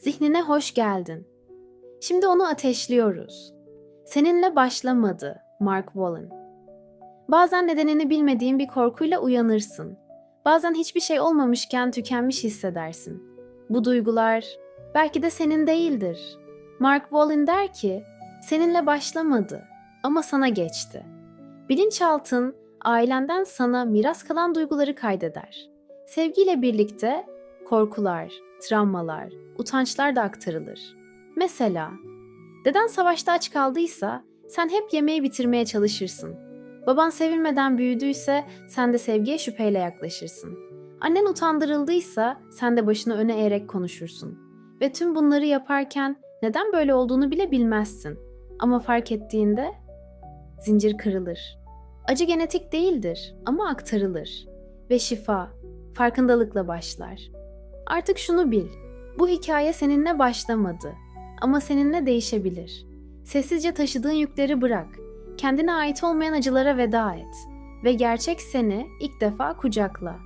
Zihnine hoş geldin. Şimdi onu ateşliyoruz. Seninle başlamadı Mark Wallen. Bazen nedenini bilmediğin bir korkuyla uyanırsın. Bazen hiçbir şey olmamışken tükenmiş hissedersin. Bu duygular belki de senin değildir. Mark Wallen der ki, seninle başlamadı ama sana geçti. Bilinçaltın ailenden sana miras kalan duyguları kaydeder. Sevgiyle birlikte korkular, travmalar, utançlar da aktarılır. Mesela, deden savaşta aç kaldıysa sen hep yemeği bitirmeye çalışırsın. Baban sevilmeden büyüdüyse sen de sevgiye şüpheyle yaklaşırsın. Annen utandırıldıysa sen de başını öne eğerek konuşursun. Ve tüm bunları yaparken neden böyle olduğunu bile bilmezsin. Ama fark ettiğinde zincir kırılır. Acı genetik değildir ama aktarılır. Ve şifa farkındalıkla başlar. Artık şunu bil. Bu hikaye seninle başlamadı ama seninle değişebilir. Sessizce taşıdığın yükleri bırak. Kendine ait olmayan acılara veda et ve gerçek seni ilk defa kucakla.